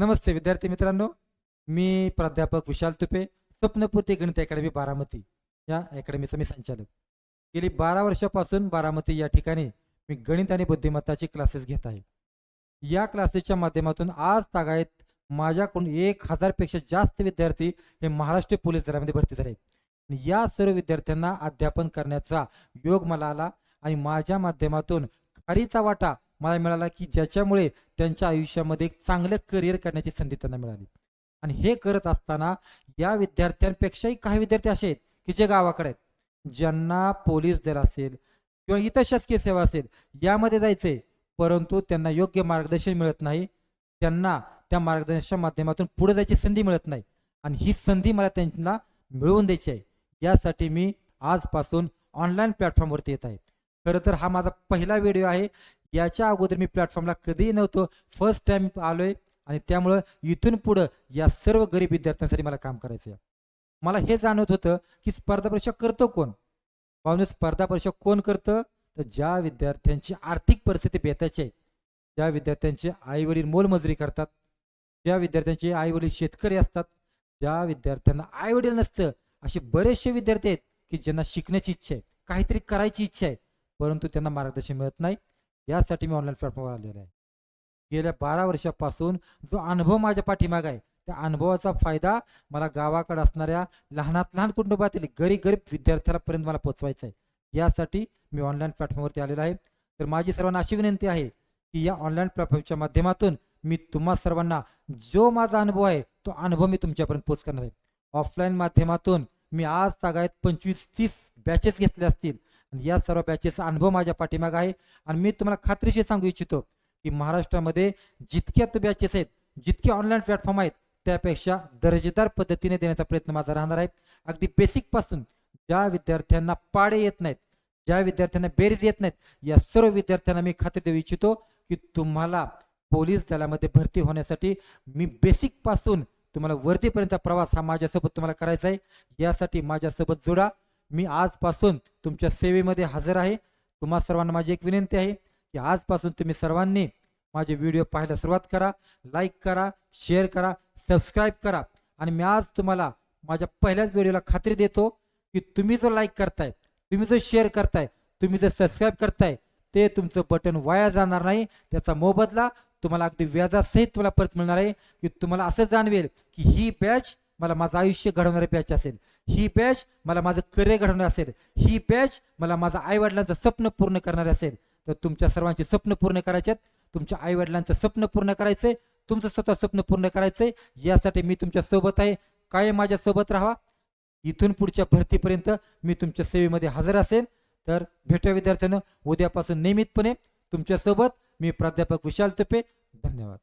नमस्ते विद्यार्थी मित्रांनो. मी प्राध्यापक विशाल तुपे स्वप्नपूर्ती गणित अकॅडमी बारामती या अकॅडमीचा मी संचालक. गेली बारा वर्षापासून बारामती या ठिकाणी मी गणित आणि बुद्धिमत्ताची क्लासेस घेत आहे. या क्लासेसच्या माध्यमातून आज तागायत माझ्याकडून एक हजारपेक्षा जास्त विद्यार्थी हे महाराष्ट्र पोलीस दलामध्ये भरती झाले. या सर्व विद्यार्थ्यांना अध्यापन करण्याचा योग मला आला आणि माझ्या माध्यमातून खारीचा वाटा मला मिळाला की ज्याच्यामुळे त्यांच्या आयुष्यामध्ये एक चांगलं करिअर करण्याची संधी त्यांना मिळाली. आणि हे करत असताना या विद्यार्थ्यांपेक्षाही काही विद्यार्थी असे आहेत की जे गावाकडे आहेत. ज्यांना पोलीस दल असेल किंवा इतर शासकीय सेवा असेल यामध्ये जायचे परंतु त्यांना योग्य मार्गदर्शन मिळत नाही. त्यांना त्या मार्गदर्शनाच्या माध्यमातून पुढे जायची संधी मिळत नाही. आणि ही संधी मला त्यांना मिळवून द्यायची आहे. यासाठी मी आजपासून ऑनलाईन प्लॅटफॉर्मवरती येत आहे. खरं तर हा माझा पहिला व्हिडिओ आहे. याच्या अगोदर मी प्लॅटफॉर्मला कधीही नव्हतो. फर्स्ट टाइम आलोय आणि त्यामुळं इथून पुढं या सर्व गरीब विद्यार्थ्यांसाठी मला काम करायचं आहे मला हे जाणवत होतं की स्पर्धा परीक्षा करतो कोण? पाहुणे स्पर्धा परीक्षा कोण करतं? तर ज्या विद्यार्थ्यांची आर्थिक परिस्थिती बेताची आहे ज्या विद्यार्थ्यांचे आईवडील मोलमजुरी करतात ज्या विद्यार्थ्यांचे आईवडील शेतकरी असतात ज्या विद्यार्थ्यांना आईवडील नसतं असे बरेचसे विद्यार्थी आहेत की ज्यांना शिकण्याची इच्छा आहे काहीतरी करायची इच्छा आहे परंतु त्यांना मार्गदर्शन मिळत नाही. यासाठी मी ऑनलाईन प्लॅटफॉर्मवर आलेलो आहे. गेल्या बारा वर्षापासून जो अनुभव माझ्या पाठीमाग आहे त्या अनुभवाचा फायदा मला गावाकडे असणाऱ्या लहानात लहान कुटुंबातील गरीब गरीब विद्यार्थ्यापर्यंत मला पोचवायचा आहे. यासाठी मी ऑनलाईन प्लॅटफॉर्मवरती आलेलो आहे. तर माझी सर्वांना अशी विनंती आहे की या ऑनलाईन प्लॅटफॉर्मच्या माध्यमातून मी तुम्हा सर्वांना जो माझा अनुभव आहे तो अनुभव मी तुमच्यापर्यंत पोच करणार आहे. ऑफलाईन माध्यमातून मी आज तागायत पंचवीस तीस बॅचेस घेतले असतील. या सर्व बॅचेसचा अनुभव माझ्या पाठीमाग आहे. आणि मी तुम्हाला खात्रीशी सांगू इच्छितो की महाराष्ट्रामध्ये जितक्या तो बॅचेस आहेत जितके ऑनलाईन प्लॅटफॉर्म आहेत त्यापेक्षा दर्जेदार पद्धतीने देण्याचा प्रयत्न माझा राहणार आहे. अगदी बेसिकपासून ज्या विद्यार्थ्यांना पाडे येत नाहीत ज्या विद्यार्थ्यांना बेरीज येत नाहीत या सर्व विद्यार्थ्यांना मी खात्री देऊ इच्छितो की तुम्हाला पोलीस दलामध्ये भरती होण्यासाठी मी बेसिकपासून तुम्हाला वरतीपर्यंतचा प्रवास हा माझ्यासोबत तुम्हाला करायचा आहे. यासाठी माझ्यासोबत जोडा. मी आजपासून तुमच्या सेवेमध्ये हजर आहे. तुम्हा सर्वांना माझी एक विनंती आहे की आजपासून तुम्ही सर्वांनी माझे व्हिडिओ पाहायला सुरुवात करा लाईक करा शेअर करा सबस्क्राईब करा. आणि मी आज तुम्हाला माझ्या पहिल्याच व्हिडिओला खात्री देतो की तुम्ही जो लाईक करताय तुम्ही जो शेअर करताय तुम्ही जे सबस्क्राईब करताय ते तुमचं बटन वाया जाणार नाही. त्याचा मोबदला तुम्हाला अगदी व्याजासहित तुम्हाला परत मिळणार आहे की तुम्हाला असं जाणवेल की ही बॅच मला माझं आयुष्य घडवणारी बॅच असेल. ही बॅच मला माझं करिअर घडवणार असेल. ही बॅच मला माझं आईवडिलांचं स्वप्न पूर्ण करणार असेल. तर तुमच्या सर्वांचे स्वप्न पूर्ण करायचे तुमच्या आईवडिलांचं स्वप्न पूर्ण करायचंय तुमचं स्वतः स्वप्न पूर्ण करायचंय यासाठी मी तुमच्यासोबत आहे. काय माझ्या सोबत राहा इथून पुढच्या भरतीपर्यंत मी तुमच्या सेवेमध्ये हजर असेल. तर भेटूया विद्यार्थ्यांना. उद्यापासून नियमितपणे तुमच्यासोबत मी प्राध्यापक विशाल तुपे. धन्यवाद.